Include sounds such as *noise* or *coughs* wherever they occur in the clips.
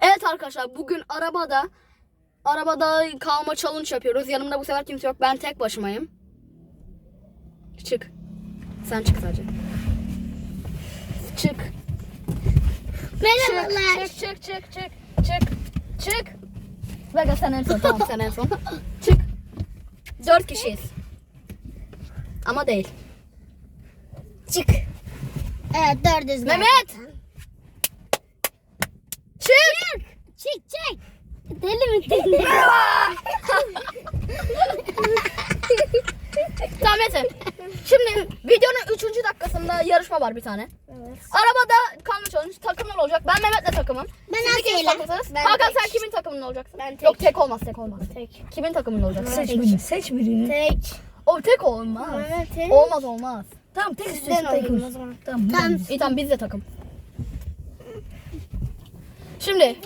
Evet arkadaşlar bugün arabada arabada kalma challenge yapıyoruz. Yanımda bu sefer kimse yok. Ben tek başımayım. Çık. Sen çık sadece. Çık. Merhabalar. Çık çık çık çık çık çık. Vega sen en son tamam sen en son. *laughs* çık. Dört kişiyiz. Ama değil. Çık. Evet dördüz. Mehmet! Çık. Çık çık. Deli mi deli? *laughs* Tamam yeter. Şimdi videonun 3. dakikasında yarışma var bir tane. evet. Arabada kalma challenge takımlar olacak. Ben Mehmet'le takımım. Ben Siz ikiniz takımsınız. Ben Hakan tek. sen kimin takımında olacaksın? Ben tek. Yok tek olmaz tek olmaz. Tek. Kimin takımında olacaksın? Seç birini. Seç birini. Tek. O tek olmaz. Evet, tek. Olmaz olmaz. Tamam tek istiyorsun tek olayım o olsun. zaman. Tamam. Tamam. İyi tamam biz de takım. Şimdi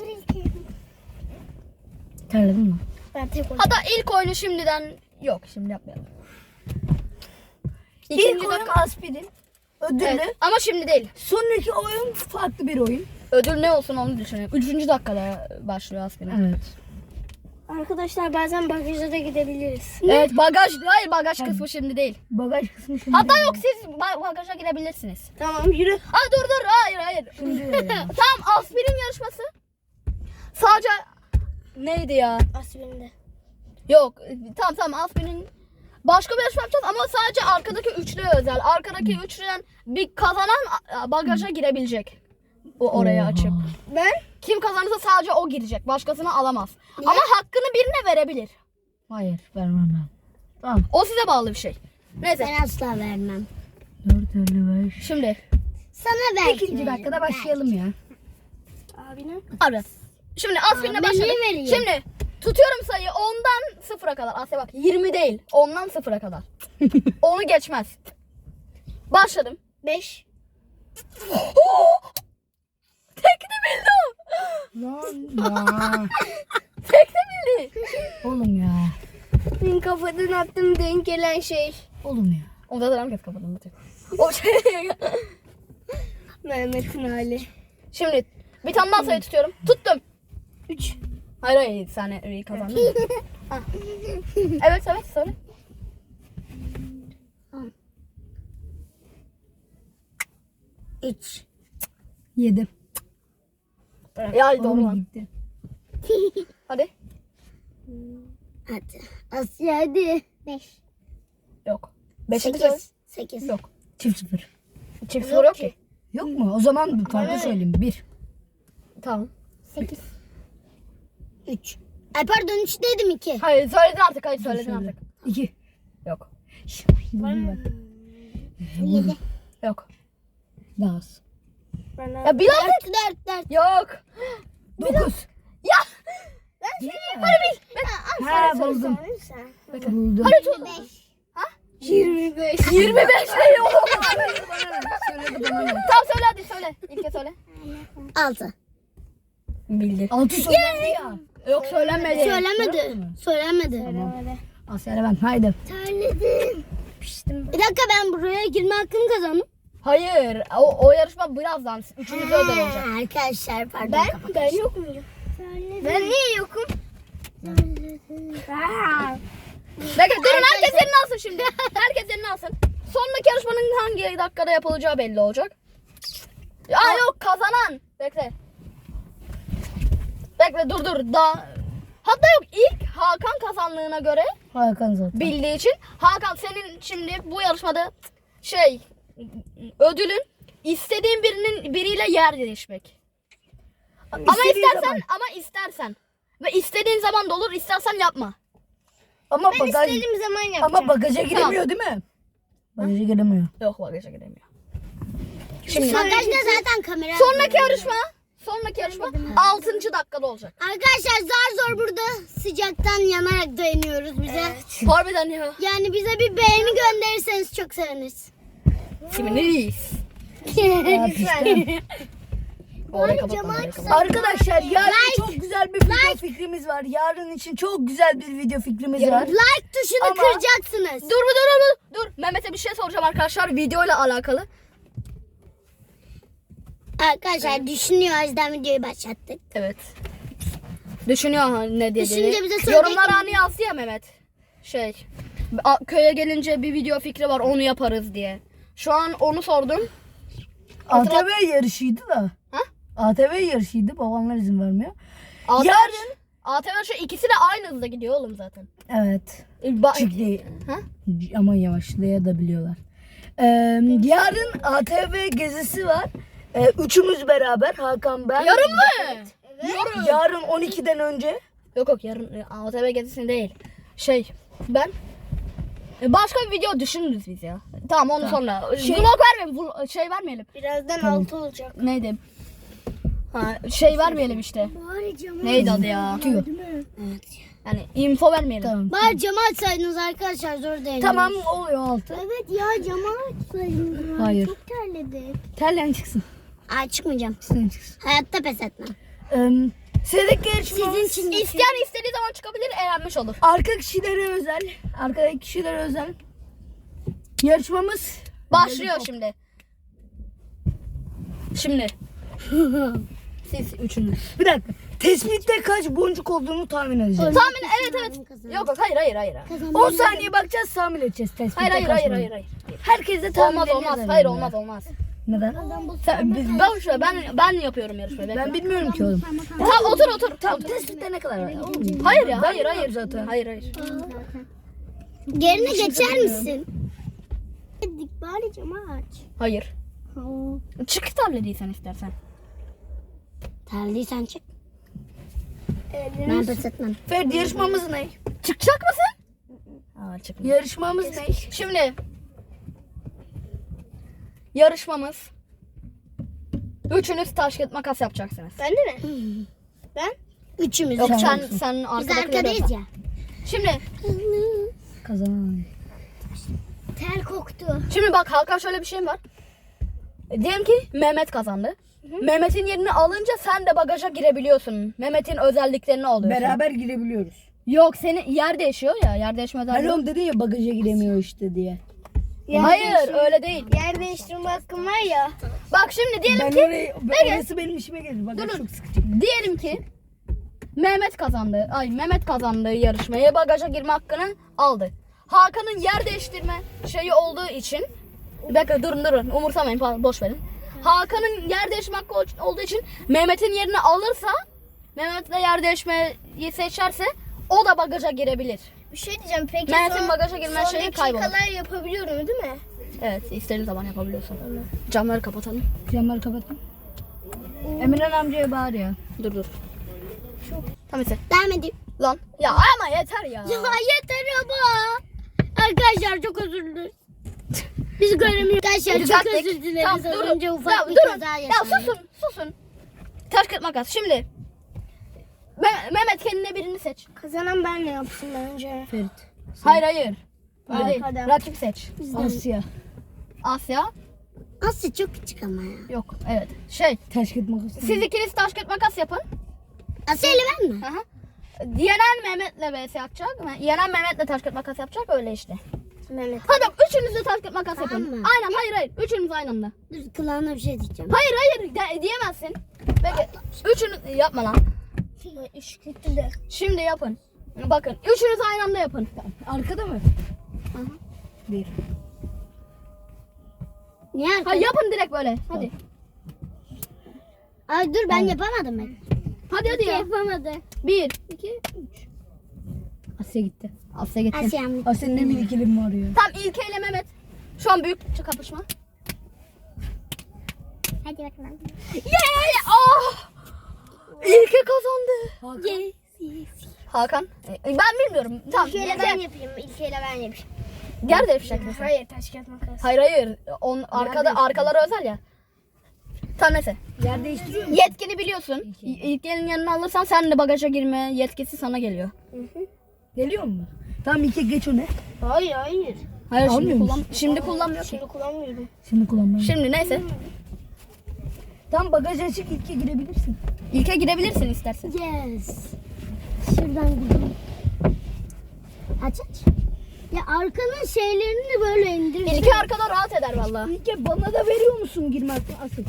Terledin mi? Ben tek olayım. hatta ilk oyunu şimdiden yok şimdi yapmayalım. İlk İkinci oyun dakika. aspirin. Ödüllü. Evet, ama şimdi değil. Sonraki oyun farklı bir oyun. Ödül ne olsun onu düşünüyorum. Üçüncü dakikada başlıyor aspirin. Evet. Arkadaşlar bazen bagaja da gidebiliriz. Evet bagaj, hayır bagaj kısmı şimdi değil. Bagaj kısmı şimdi. Hatta yok siz ba- bagaja girebilirsiniz. Tamam yürü. Aa dur dur hayır hayır. Şimdi verelim. *laughs* Tamam aspirin yarışması. Sadece neydi ya? Aspirin de. Yok tamam tamam aspirin başka bir yarışma yapacağız ama sadece arkadaki üçlü özel. Arkadaki üçlüden bir kazanan bagaja girebilecek. O oraya Oha. açıp. Ben? Kim kazanırsa sadece o girecek. Başkasını alamaz. Ama hakkını birine verebilir. Hayır vermem ben. Tamam. O size bağlı bir şey. Neyse. Ben asla vermem. 455. Şimdi Sana belki İkinci veririm. dakikada başlayalım ya. Abine. abi. Şimdi aspirine başladık. Şimdi tutuyorum sayıyı 10'dan 0'a kadar. Asya bak 20 değil. 10'dan 0'a kadar. *laughs* Onu geçmez. Başladım. Beş. *gasps* Tekne bildi o. Lan *laughs* ya. Oğlum ya. Benim kafadan attığım denk gelen şey. Oğlum ya. O da herkes kapatalım. O şey. Mehmet'in hali. Şimdi bir tane daha sayı tutuyorum. Tuttum. Üç. Hayır hayır sen kazandın. Ha. *laughs* evet evet söyle. Üç. 7. Ya doğru lan. gitti. *laughs* Hadi. Hadi. Asya hadi. Beş. Yok. Soru. Sekiz. Sekiz. Yok. Çift sıfır. Çift soru yok ki. Yok mu? O zaman bir farklı söyleyeyim. 1. Tamam. Sekiz. Üç. Ay pardon üç dedim iki. Hayır söyledin artık. Hayır söyledin artık. 2. Yok. Yedi. Yok. Daha az. Ya bil artık. Dört, dört, dört. Yok. 9. Ya. Ben Hadi bil. Ha buldum. Buldum. Hadi beş. 25 değil oğlum. Söyledi bana ne? tamam söyle hadi söyle. İlke söyle. Altı. Bildi. 6 söylendi ya. Yok söylenmedi. Söylemedi. Söylemedi. Asya'ya ben. Haydi. Söyledim. Bir dakika ben buraya girme hakkını kazandım. Hayır. O, o yarışma birazdan. Üçüncü özel olacak. Arkadaşlar pardon. Ben, ben yok muyum? Ben niye yokum? Bekle durun herkes yerini alsın şimdi. Herkes yerini alsın. Sonraki yarışmanın hangi dakikada yapılacağı belli olacak. Ya yok kazanan. Bekle. Bekle dur dur. Daha... Hatta yok ilk Hakan kazandığına göre Hakan zaten. bildiği için Hakan senin şimdi bu yarışmada şey ödülün istediğin birinin biriyle yer değişmek. Ama İstediğin istersen zaman. ama istersen ve istediğin zaman da olur istersen yapma. Ama bagaj İstediğim zaman yapacağım. ama bagaja giremiyor değil mi? Bagaja giremiyor. Yok bagaja giremiyor. Şimdi bagajda zaten kamera. Sonraki yarışma, sonraki yarışma 6. dakikada olacak. Arkadaşlar zar zor burada sıcaktan yanarak dayanıyoruz bize. Harbiden ya. Yani bize bir beğeni gönderirseniz çok seviniriz. Kiminiz? *laughs* Lütfen. Orayı. Arkadaşlar yarın Like. çok güzel bir video fikrimiz var. Yarın için çok güzel bir video fikrimiz var. like tuşunu Ama- kıracaksınız. Dur bir dur dur dur. Mehmet'e bir şey soracağım arkadaşlar videoyla alakalı. Arkadaşlar düşünüyor o yüzden videoyu başlattık. Evet. Düşünüyor ne dediğini. Düşünce bize Yorumlara mi? hani yazdı ya Mehmet. Şey. Köye gelince bir video fikri var onu yaparız diye. Şu an onu sordum. Hatırlat- ATV yarışıydı da. Ha? ATV yarışıydı. Babamlar izin vermiyor. ATV, Yarın- ATV şu ikisi de aynı hızda gidiyor oğlum zaten. Evet. Ba- Çık değil. Ha? Ama yavaşlayabiliyorlar. Ee, yarın ATV gezisi var. Ee, üçümüz beraber Hakan ben. Yarın mı? Yarın. Yarın 12'den önce. Yok yok yarın e, ATV gezisi değil. Şey ben e, başka bir video düşünürüz biz ya. Tamam onu sonra. Şey- Vlog vermeyelim. şey vermeyelim. Birazdan Tamam. altı olacak. Neydi? Ha, şey vermeyelim işte. Neydi adı ya? Tüyo. Evet. Yani info vermeyelim. Tamam. Bari camı açsaydınız arkadaşlar zor değil. Tamam oluyor altı. Evet ya camı açsaydınız. Hayır. Çok terledik. Terlen çıksın. Ay çıkmayacağım. Hayatta pes etmem. Ee, sıradaki yarışmamız Sizin için İsteyen istediği zaman çıkabilir, eğlenmiş olur. arka kişilere özel. Arkadaki kişilere özel. Yarışmamız Başlıyor şimdi. Şimdi. *laughs* Siz üçünüz. Bir dakika. Tespitte kaç boncuk olduğunu tahmin edeceğiz. Tahmin evet evet. Yok yok hayır hayır hayır. 10 saniye bakacağız tahmin edeceğiz tespitte Hayır hayır kaç hayır boncuk. hayır hayır. Herkes de tahmin Olmaz olmaz. Hayır olmaz olmaz. Neden? Sen, biz, ben, şu- ben ben yapıyorum yarışmayı. bekle. Ben bilmiyorum ki oğlum. Tamam otur otur. Tamam tespitte ne kadar var? Oğlum, Hayır ya hayır hayır. zaten. Hayır hayır. Yerine geçer misin? Dik bari camı aç. Hayır. Çık tablediysen istersen. Terliysen çık. Ben pes etmem. Ferdi yarışmamız ne? Çıkacak mısın? Aa çıkmıyor. Yarışmamız ne? Şimdi yarışmamız Üçünüz taş kağıt makas yapacaksınız. Ben de mi? Ben? Üçümüz. Yok Sen sen Biz arkadakileri arkadayız ya. Şimdi Kazanan. Ter koktu. şimdi bak Hakan şöyle bir şey var. Diyelim ki Mehmet kazandı. Mehmet'in yerini alınca sen de bagaja girebiliyorsun. Mehmet'in özelliklerini alıyorsun. Beraber girebiliyoruz. Yok senin yer değişiyor ya. Yer değişme Hani özelliği. oğlum dedin ya bagaja giremiyor işte diye. Hayır öyle değil. Yer değiştirme hakkım var ya. Bak şimdi diyelim Ben ki orayı, ben orası benim işime gelir. Bagaj Dur, dur. çok sıkıcı. diyelim ki Mehmet kazandı. Ay Mehmet kazandı yarışmayı. Bagaja girme hakkını aldı. Hakan'ın yer değiştirme şeyi olduğu için bir dakika durun durun umursamayın falan boş verin. Hakan'ın yer değiştirme hakkı ol- olduğu için Mehmet'in yerini alırsa Mehmet de yer değişmeyi seçerse o da bagaja girebilir. Bir şey diyeceğim peki. Mehmet'in son- bagaja girme son şeyi kaybolur. dakikalar yapabiliyorum değil mi? Evet istediğin zaman yapabiliyorsun. Camları kapatalım. Camları kapatın. Emirhan amcaya bağır ya. Dur dur. Tamam işte. Devam edeyim. Lan ya ama yeter ya. Ya yeter ama. Arkadaşlar çok özür dileriz. Biz göremiyoruz. Arkadaşlar çok Düzelttik. özür dileriz. Tamam, Az durun. önce ufak Ya, bir durun. kaza Ya susun susun. Taş kağıt makas. Şimdi Me- Mehmet kendine birini seç. Kazanan ben ne yapsın bence? Ferit. Hayır hayır. Öyle değil. Arkada. Rakip seç. Asya. Asya. Asya çok küçük ama ya. Yok. Evet. Şey. Taş kağıt makas. Siz ikiniz taş kağıt makas yapın. Asya ile ben mi? Hı hı. Yenen Mehmet'le vs yapacak. Yenen Mehmet'le taş kağıt makas yapacak öyle işte. Mehmet. Hadi bak üçünüz de taş kağıt makas Tamam yapın. mı? Aynen hayır hayır. Üçünüz aynı anda. Dur kulağına bir şey diyeceğim. Hayır hayır de- diyemezsin. Peki. Üçünüz yapma lan. İş kötü de. Şimdi yapın. Bakın üçünüz aynı anda yapın. Arkada mı? Bir. Niye Ha arkada? yapın direkt böyle. Hadi. Ay dur ben yapamadım ben. Hadi hadi ya. Yapamadı. Bir, iki, üç. Asya gitti. Asya gitti. Asya mı? Asya'nın ne bir ikilim var ya. Tam İlke ile Mehmet. Şu an büyük kapışma. Hadi bakalım. Yeah! Oh! Hakan. Yes, yes. Hakan. e, Ben bilmiyorum. Tamam. İlkeyle ben yapayım. İlkeyle ben yapayım. Gel de yapacak mısın? Hayır taş kağıt makas. Hayır hayır. On, arkada arkaları özel ya. Tamam neyse. Yer değiştiriyor mu? Yetkini biliyorsun. İlkenin yanına alırsan sen de bagaja girme yetkisi sana geliyor. Geliyor mu? Tamam iki geç öne. Hayır hayır. Hayır Almıyor şimdi musun? kullan şimdi kullanmıyor ki. Şimdi kullanmıyorum. Şimdi kullanmayı. Şimdi neyse. Tam bagaj açık ilke girebilirsin. İlke girebilirsin istersen. Yes. Şuradan gidelim. Aç aç. Ya arkanın şeylerini böyle indir. İlke arkada rahat eder valla. İlke bana da veriyor musun girme hakkı? Çık.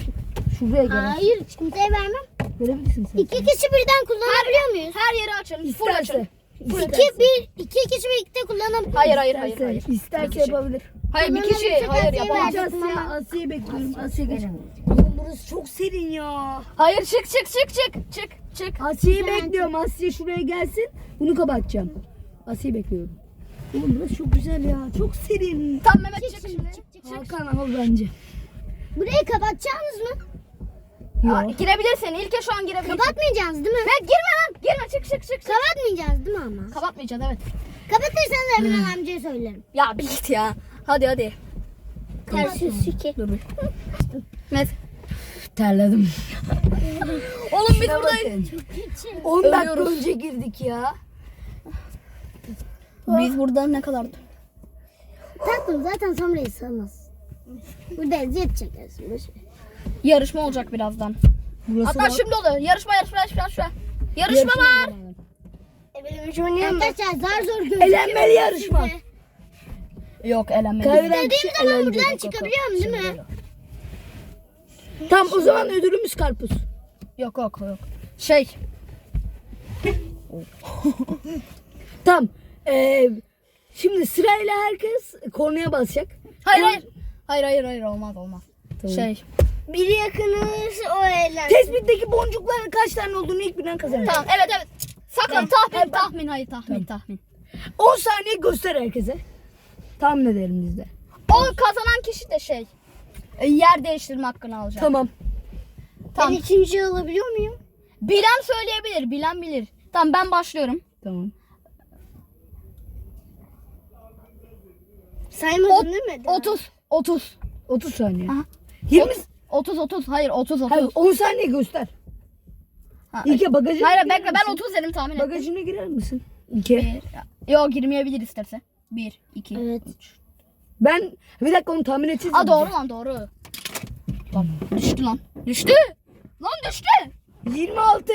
şuraya gel. Hayır kimseye vermem. Verebilirsin sen. İki kişi birden kullanabiliyor muyuz? Her yeri açın. Full açın. İsterse. İki, bir, iki kişi birlikte kullanabiliyor Hayır hayır hayır İsterse, hayır. isterse kişi. yapabilir. Hayır bir kişi. Hayır yapamaz. Tamam. Asya'yı bekliyorum. Asya geç. Oğlum burası çok serin ya. Hayır çık çık çık çık çık çık. Asya'yı bekliyorum. Asya şuraya gelsin. Bunu kapatacağım. Asya'yı bekliyorum. Oğlum burası çok güzel ya. Çok serin. Tam Mehmet çık Çık şimdi. çık, çık, çık. Hakan al bence. Burayı kapatacağınız mı? Aa, Yok. girebilirsin. İlke şu an girebilirsin. Kapatmayacağız değil mi? Mehmet girme lan. Girme çık çık çık. çık. Kapatmayacağız değil mi ama? Kapatmayacağız evet. Kapatırsanız Emre amcaya söylerim. Ya bir git ya. Hadi hadi. Tersi süke. Dur. Mehmet. Terledim. Oğlum biz buradayız. bakın. 10 dakika Ölüyoruz. önce girdik ya. Biz burada ne kadar? Tatlım zaten Samra'yı sığmaz. Burada eziyet çekersin. boş ver. Yarışma olacak birazdan. Burası Hatta şimdi oluyor. Yarışma yarışma yarışma yarışma. Yarışma var. Arkadaşlar zar zor gözüküyor. Elenmeli yarışma. Yok elenmedi. Dediğim zaman elenecek. buradan çıkabiliyorum değil mi? Tamam o zaman ödülümüz karpuz. Yok yok yok. Şey. *laughs* Tamam. Ee, şimdi sırayla herkes kornaya basacak. Hayır hayır. Hayır hayır hayır olmaz olmaz. Tamam. Şey. Biri yakınız o eğlen. Tespitteki boncukların kaç tane olduğunu ilk bilen kazanır. Tamam evet evet. Sakın tahmin tahmin hayır tahmin tahmin. 10 saniye göster herkese. Tahmin edelim biz de. O kazanan kişi de şey. e, Yer değiştirme hakkını alacak. Tamam. Tamam. Ben ikinci alabiliyor muyum? Bilen söyleyebilir. Bilen bilir. Tamam ben başlıyorum. Tamam. Saymadın değil mi? 30 30. 30 saniye. Aha. 20 30 30 hayır 30 30. Hayır 10 saniye göster. Ha, İlke bagajına Hayır bekle ben misin? 30 dedim tahmin ettim. Bagajına girer misin? İlke. Yok girmeyebilir isterse. 1 2 Evet. Ben bir dakika onu tahmin edeceğiz. Aa doğru lan doğru. Bak düştü lan. Düştü. Lan düştü. 26.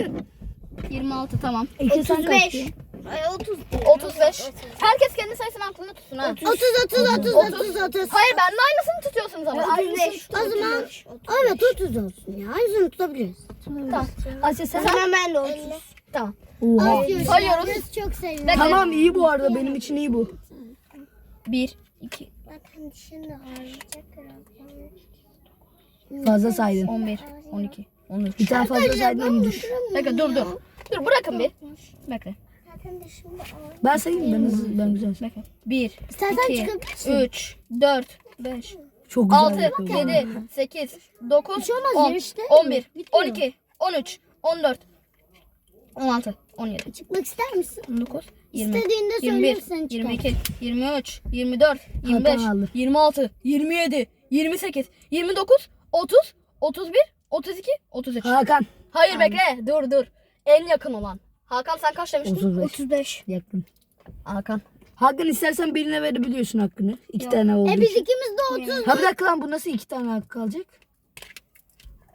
26 tamam. İlke sen 35. kaçtı? Ay 30. 35. Herkes kendi sayısını aklında tutsun ha. 30 30 30 30 30. Hayır ben de aynısını tutuyorsunuz ama. Aynısı. O zaman evet 30 olsun ya. Aynısını tutabiliriz. Tamam. Asya sen. Tamam ben de 30. Tamam. Oha. Sayıyoruz. Çok seviyorum. Tamam iyi bu arada benim için iyi bu. 1 2 Zaten dişini ağrıyacak Fazla saydın. 11 12 13. Bir tane fazla saydın onu düş. Bekle dur dur. Dur bırakın bir. Ağrıyor. Ben sayayım ben hızlı ben güzel. Bekle. 1 İstersen 2 çıkabilirsin. 3 4 5 Çok güzel. 6 yapıyorum. 7 8 9 Bir şey olmaz, 10 yarışta 11 bitmiyor. 12 13 14 16 17 Çıkmak ister misin? 19 20 İstediğinde 21 söylersen çıkar. 22 23 24 25 aldı. 26 27 28 29 30 31 32 33 Hakan. Hayır bekle dur dur. En yakın olan. Hakan sen kaç demiştin? 35. 35. Yakın. Hakan. Hakan istersen birine verebiliyorsun hakkını. İki tane oldu. E biz ikimiz de 30. Ha bir dakika lan bu nasıl iki tane hakkı kalacak?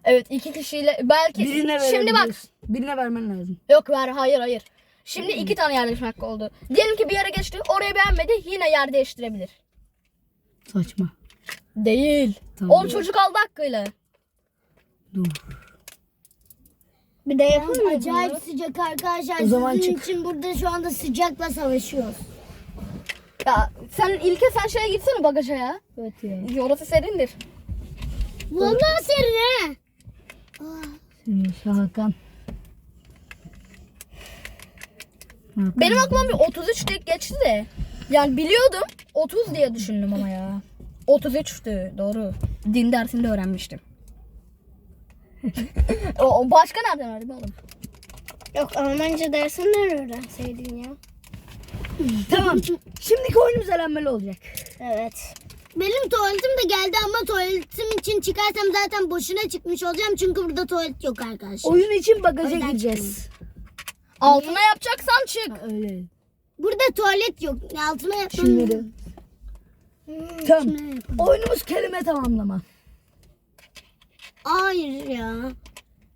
Evet iki kişiyle belki Birine şimdi bak. Birine vermen lazım. yok ver hayır hayır. Şimdi iki tane yerleşme hakkı oldu. Diyelim ki bir yere geçti orayı beğenmedi yine yer değiştirebilir. Saçma. Değil. Tamam. On çocuk aldı hakkıyla. Dur. Bir de yapalım mı Acayip sıcak arkadaşlar. O zaman Sizin çık. için burada şu anda sıcakla savaşıyoruz. Ya sen ilke sen şeye gitsene bagaja ya. Evet ya. Orası serindir. Vallahi serin he. Şimdi Hakan. Hakan. Benim aklıma bir 33 diye geçti de. Yani biliyordum 30 diye düşündüm ama ya. 33'tü doğru. Din dersinde öğrenmiştim. o, o başka nereden öğrendin oğlum? Yok Almanca dersinden öğrenseydin ya. Tamam. Şimdiki oyunumuz elenmeli olacak. Evet. Benim tuvaletim de geldi ama tuvaletim için çıkarsam zaten boşuna çıkmış olacağım. Çünkü burada tuvalet yok arkadaşlar. Oyun için bagaja Önden gireceğiz. Altına yapacaksan çık. Öyle. Burada tuvalet yok. Altıma yapmam. Şimdi. Hmm, Tamam. Oyunumuz kelime tamamlama. Hayır ya.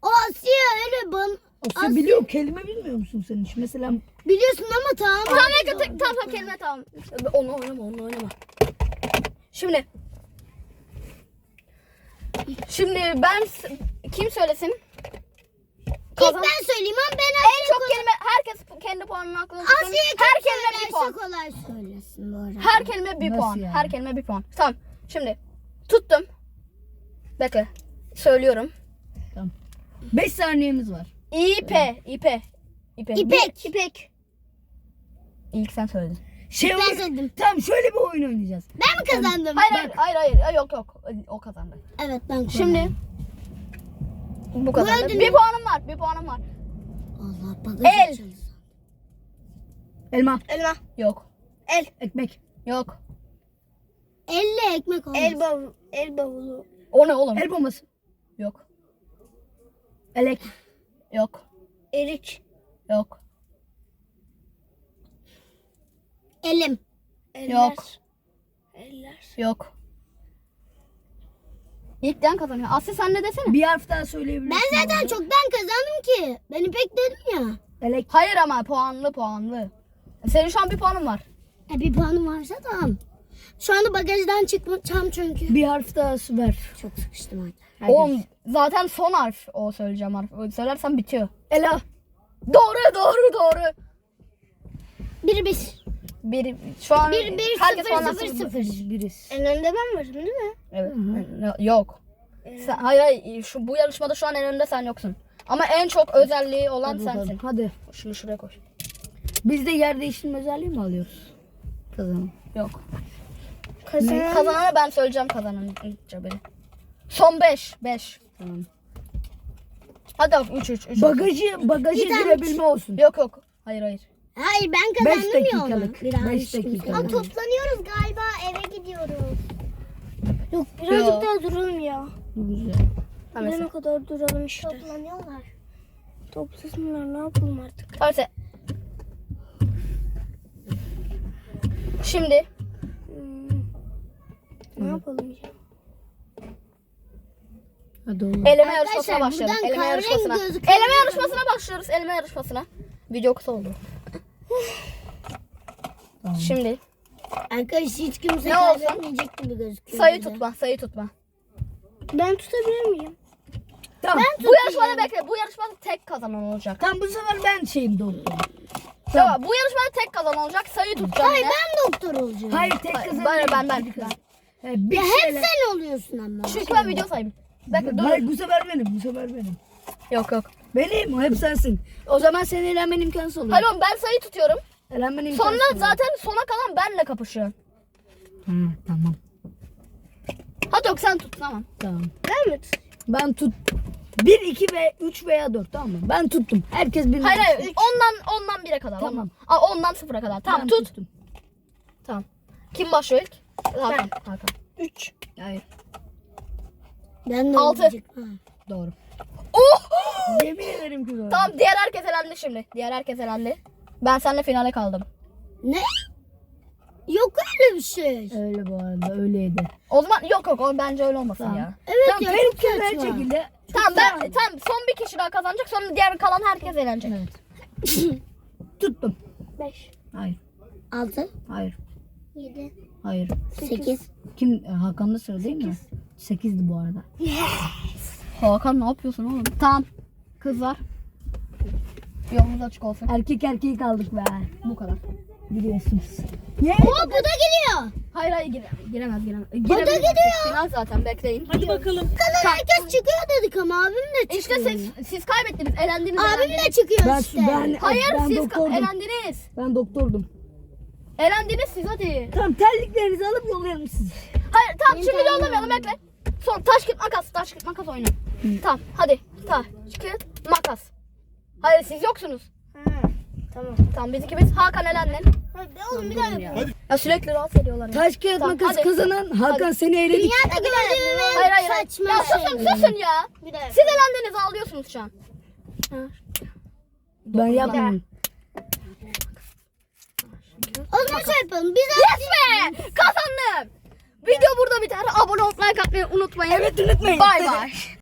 O Asya öyle ban... Asya biliyor kelime bilmiyor musun sen hiç? Mesela Biliyorsun ama tamam. Tamam tek- tamam tamam kelime tamam. Onu oynama onu oynama. Şimdi Şimdi ben kim söylesin? İlk Kazan- ben söyleyeyim ama ben En çok kelime herkes kendi puanını aklına tutsun. Asya'ya Her kelime bir puan. kolay söylesin bu arada. Her kelime bir Nasıl puan. yani? Her kelime bir puan. Tamam. Şimdi tuttum. Bekle. Söylüyorum. 5 saniyemiz var. İpe, ipe. İpe. İpek. İpek. İlk sen söyledin. Şey Ben olur. söyledim. Tamam şöyle bir oyun oynayacağız. Ben mi kazandım? Hayır hayır hayır hayır. Ay, Yok yok. O kazandı. Evet ben kazandım. Şimdi bu ödülü- Bir puanım var. Bir puanım var. Allah bagaj El. Elma, Elma. Yok. El. ekmek, Yok. Elle ekmek olmaz. El bavulu. El bavulu. O ne oğlum? el bombası, Yok. elek, Yok. Erik. Yok. Elim. Yok. Yok. İlkten kazanıyor. Aslı sen ne desene? bir harf daha söyleyebilir misin? Ben zaten çoktan kazandım ki. Ben İpek dedim ya. Elek, Hayır ama puanlı puanlı. Senin şu an bir puanın var. E bir puanım varsa tamam. Şu anda bagajdan çıkmayacağım çünkü. bir harf daha ver. Çok sıkıştım artık. Oğlum zaten son harf o söyleyeceğim harf. O Söylersem bitiyor. Ela, Doğru doğru doğru. Bir bir. Bir, şu an Bir, bir, herkes sıfır, puanla sıfır, sıfır. sıfır. biriz. En önde ben varım değil mi? Evet. Yok. Sen, hayır hayır şu, bu yarışmada şu an en önde sen yoksun. Ama en çok özelliği olan Hadi bakalım, sensin. Hadi. Şunu şuraya koy. Biz de yer değiştirme özelliği mi alıyoruz? Kazanım. Yok. Kazanan. Kazananı ben söyleyeceğim kazananı. beni. Son 5. 5. Tamam. Hadi 3 3 3. Bagajı, bagajı Bir tane- girebilme olsun. Yok yok. Hayır hayır. Hayır ben Beş kazandım ya onu. dakikalık. Biraz Beş dakikalık. Ama toplanıyoruz galiba eve gidiyoruz. Yok birazcık Yok. daha duralım ya. Güzel. Ha, mesela. kadar duralım işte. Toplanıyorlar. Toplasınlar ne yapalım artık. Sen- Şimdi Ne yapalım ya? Hadi oğlum. eleme Arkadaşlar, yarışmasına başlayalım. buradan Eleme kahverengi yarışmasına. gözüküyor. Eleme yarışmasına başlıyoruz. Eleme yarışmasına. Video kısa oldu. Tamam. Şimdi Arkadaş hiç kimse Ne olsun? kaybetmeyecek gibi gözüküyor. sayı bize. tutma, sayı tutma. Ben tutabilir miyim? Tamam. Bu yarışmada bekle. Bu yarışmada tek kazanan olacak. Tamam bu sefer ben şeyim doktor. Tamam. Bu yarışmada tek kazanan olacak. Sayı tutacağım Hayır yine. ben doktor olacağım. Hayır tek Hayır, kazan. ben ben ben. ben. He, bir Ya hep şeyle- sen oluyorsun ama. Çünkü ben video sayayım. Bekle dur. Hayır bu sefer benim. Bu sefer benim. Yok yok. Benim o hep sensin. O zaman senin eğlenmen imkansız oluyor. Hayır oğlum ben sayı tutuyorum. Eğlenmen imkansız Sonra oluyor. zaten sona kalan benle kapışıyor. Hı, tamam. Hadi yok sen tut tamam. Tamam. Ben mi tut? Ben tut. 1, 2 ve 3 veya 4 tamam mı? Ben tuttum. Herkes bir Hayır hayır. Ondan ondan 1'e kadar. Tamam. Ondan, Aa, ondan 0'a kadar. Tamam Ben tut. tuttum. Tamam. Kim başlıyor ilk? Hakan. Hakan. 3. Hayır. Ben de Altı. Ha. Doğru. Oh! Yemin ederim ki doğru. Tamam diğer herkes elendi şimdi. Diğer herkes elendi. Ben seninle finale kaldım. Ne? Yok öyle bir şey. Öyle bu arada öyleydi. O zaman yok yok o bence öyle olmasın Tamam. ya. Evet tamam ya benim çok kemer saçma. şekilde. Tamam ben tamam son bir kişi daha kazanacak sonra diğer kalan herkes eğlenecek. Evet. *coughs* Tuttum. 5, Hayır. 6, Hayır. 7, Hayır. 8. Kim? E, Hakan'da sıra değil mi? 8'di bu arada. Hakan ne yapıyorsun oğlum? Tamam. Kızlar. Yolunuz açık olsun. Erkek erkeği kaldık be. Bu kadar. Biliyorsunuz. Ye. Oo bu da geliyor. Hayır hayır gire, giremez giremez. da Giremez. gidiyor. Final zaten bekleyin. Hadi bakalım. Kalan herkes çıkıyor dedik ama abim de İşte çıkıyor. siz siz kaybettiniz. Elendiniz. Abim elendiniz. de çıkıyor Ben, işte. ben, Hayır ben siz ka- doktordum. elendiniz. Ben doktordum. Elendiniz siz hadi. Tamam terliklerinizi alıp yollayalım sizi. Hayır tamam şimdi de yollamayalım bekle. Son taş kağıt makas taş kağıt makas oyunu. Tamam hadi taş kağıt makas. Hayır siz yoksunuz. Tamam. Tamam biz ikimiz Hakan elendin. Hadi oğlum bir daha yapalım. Ya sürekli rahatsız ediyorlar ya. Taş kağıt Tamam, makas hadi. kazanan Hakan seni eledik. Dünyada gördüğüm en Hayır hayır. hayır. saçma Ya şey. susun susun ya. Bir daha Siz elendiniz ağlıyorsunuz şu an. Ben yapmıyorum. O zaman şey yapalım. Biz Yes be! Kazandım. Video burada biter. Abone olmayı, like atmayı unutmayın. Evet unutmayın. Bay bay.